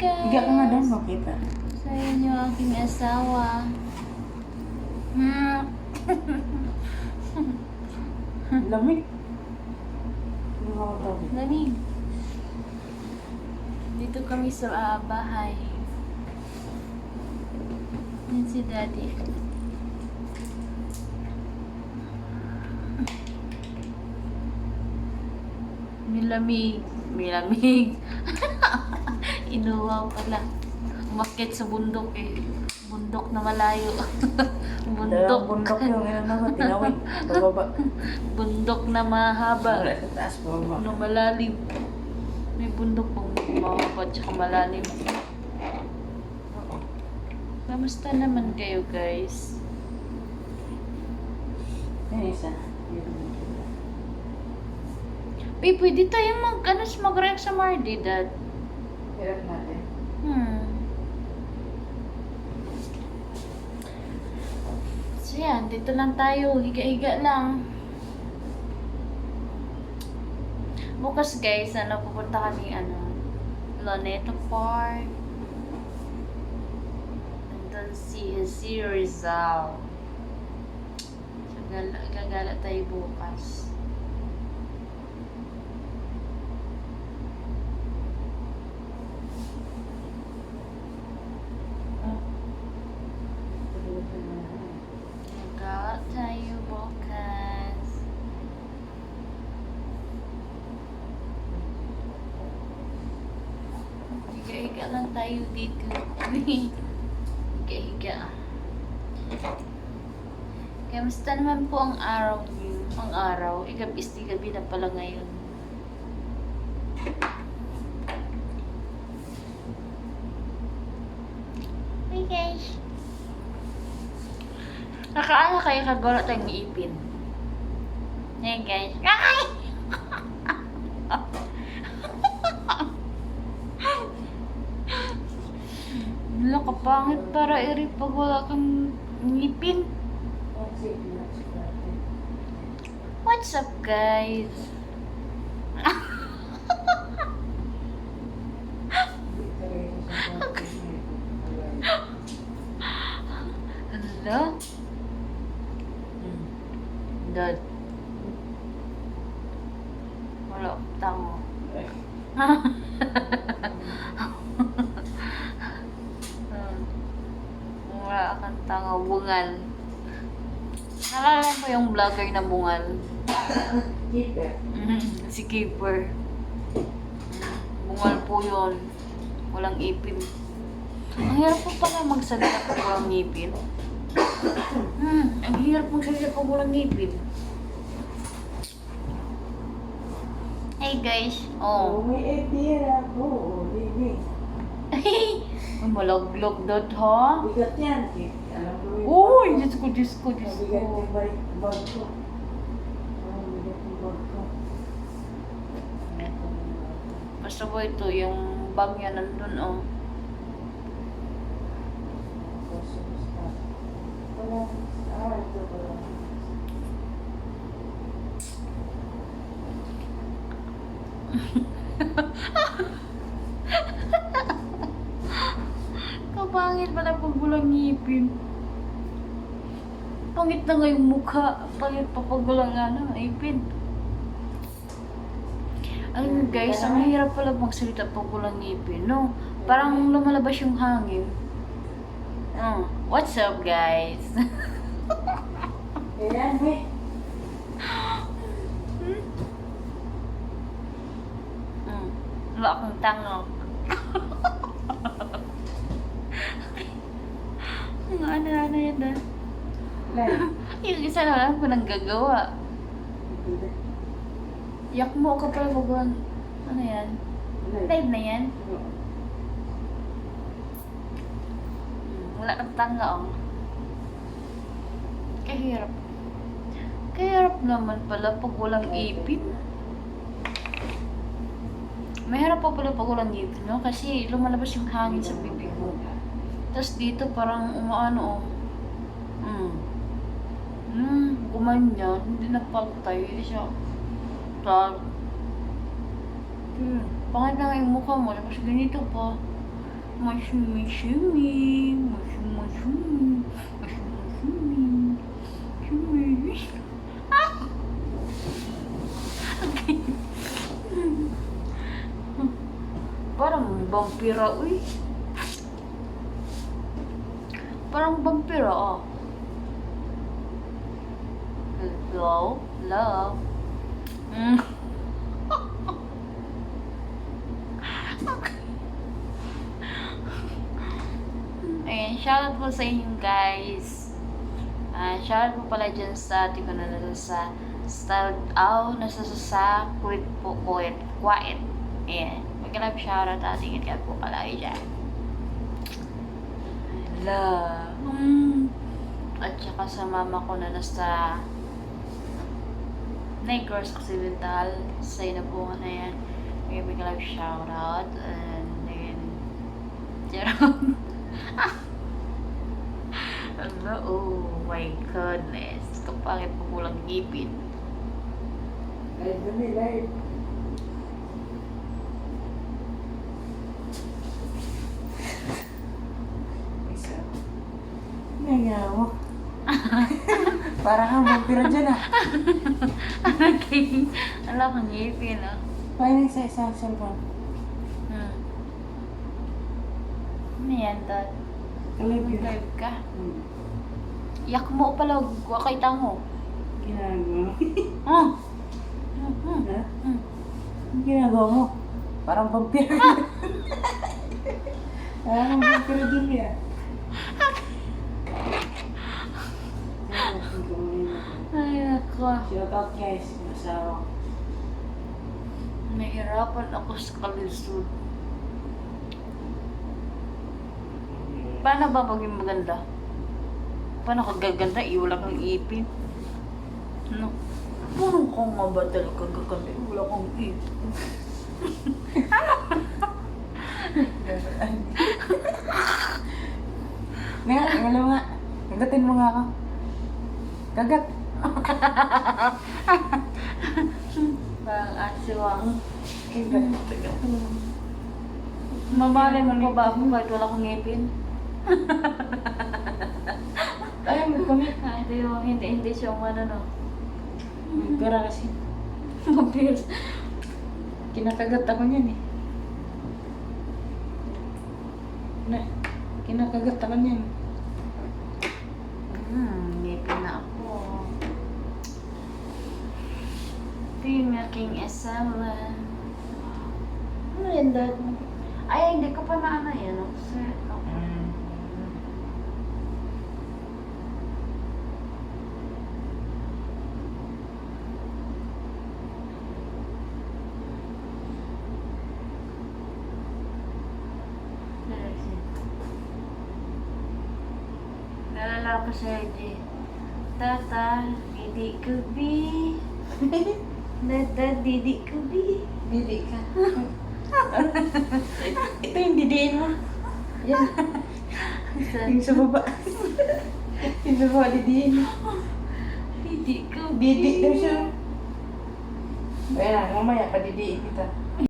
guys! Higa ka nga doon, makita. Sa inyo aking asawa. Hmm. Lamig. Lamig. Dito kami sa ah, bahay. Yan si daddy. Milamig. Milamig. Inuwa pala. Umakit sa bundok eh. Bundok na malayo. Bundok. bundok yung ano ko, tinawid. Pababa. Bundok na mahaba. Wala sa taas, pababa. Ano, malalim. May bundok pang mahaba tsaka malalim. Kamusta naman kayo guys? Yan isa. Uy, pwede tayo mag, ano, mag-rank sa Mardi, Dad. Hirap natin. Hmm. So yan, dito lang tayo. Higa-higa lang. Bukas guys, ano, pupunta kami, ano, Loneto Park. Nandun si, si Rizal. So, gala, gagala tayo bukas. Gagala tayo bukas. Higa-higa lang tayo dito. Higa-higa. Kamusta naman po ang araw niyo? Ang araw? Igabis di gabi na pala ngayon. Hey guys! Nakaano kayo kagulot ang ipin? Hey guys! Ay! Wala ka pangit para iri pag wala kang ngipin. What's up guys? Hello? Dad. Wala tango. Hmm. Wala kang tango. Bungal. Nalala mo yung vlogger na bungal? Keeper. Mhm, si Keeper. Bungal po yun. Walang ipin. Ang hirap po pala magsalita pag walang ngipin. Hmm, ang hirap magsalita pag walang ngipin. Hey guys. Oh, Oh. may idea ako. Oh, Bibi. Ang malaglog dot ha? Bigat yan. Alam Uy. Diyos ko, Diyos ko, Diyos ko. Basta po ito, yung bag niya nandun oh. Kapangit pala pag walang ngipin. Pangit na nga yung mukha. Pangit pa pag ano, ngipin. Alam niyo guys, ang hirap pala magsalita pag walang ngipin, no? Parang lumalabas yung hangin. Oh, what's up guys? Ayan, may. Hmm. Wala akong tango. Ang ano-ano yan na. Yung isa na lang ko nang gagawa. Yak mo ka pala baguhan. Ano yan? Live na yan? Wala kang tanga oh. Kahirap. Kahirap naman pala pag walang ipin. Mahirap pa pala pag walang ipin, no? Kasi lumalabas yung hangin sa bibig mo. Tapos dito parang umaano oh. Hmm. Hmm, gumanyan. Hindi nagpagtay. Hindi siya. Tag. Hmm. Pangit na yung mukha mo. Tapos ganito pa. Shumi. Mashumi shumi. Shumi. Ah! Okay. Parang vampira, uy. Parang vampira, oh. Hello? Hello? Mm. Ayan, shoutout po sa inyo guys. Ah, shoutout po pala dyan sa ko na nasa sa style aw nasa sa quit po quit quiet. Ayan. Magandang shoutout ating ingat po pala dyan. Hello. Mm. At saka sa mama ko na nasa Negros Occidental. Sa na po na yan. May biglang shoutout. And then, Jerome. Ano? Oh my goodness. Kapangit po kulang ngipin. Live kami, live. Isa. Parang kang vampiro dyan ah. Okay. Ala kang ngipin ah. Paano sa isang cellphone? Hmm. Ano yan, Dad? Live yun. Mag-live ka? Hmm. Yak mo pala. Huwag kay tango. Ginagawa. Oh. Hmm. Hmm. ha? Hmm. Ang ginagawa mo? Parang vampiro. Parang vampiro dun ya. Ako. Shout out guys, masawa. Nahirapan ako sa kalisod. Paano ba maging maganda? Paano ka gaganda? Iwala kang ipin. Ano? Paano ka nga ba talaga gaganda? Iwala kang ipin. Nga, alam nga. Kagatin mo nga ako. Kagat. Parang asiwang. Mamalay mo ba ako kahit wala kang ngipin? Ayaw mo kami. Ah, hindi, mo- hindi, hindi siya umano no. May pera kasi. Vampire. Kinakagat ako niyan eh. Na, kinakagat ako niyan. Hmm, ngipin na ako. Ito yung aking asawa. Ano yan, dad? Ay, hindi ko pa na ano yan. oh. Kasi, okay. Nalala ko sa Eddie. Tata, didi kubi. Dada, didi kubi. Didi ka. Ito yung didiin mo. Yan. Yung sa baba. yung sa baba, didiin mo. Didi kubi. Didi daw siya. Ayan, mamaya padidiin kita.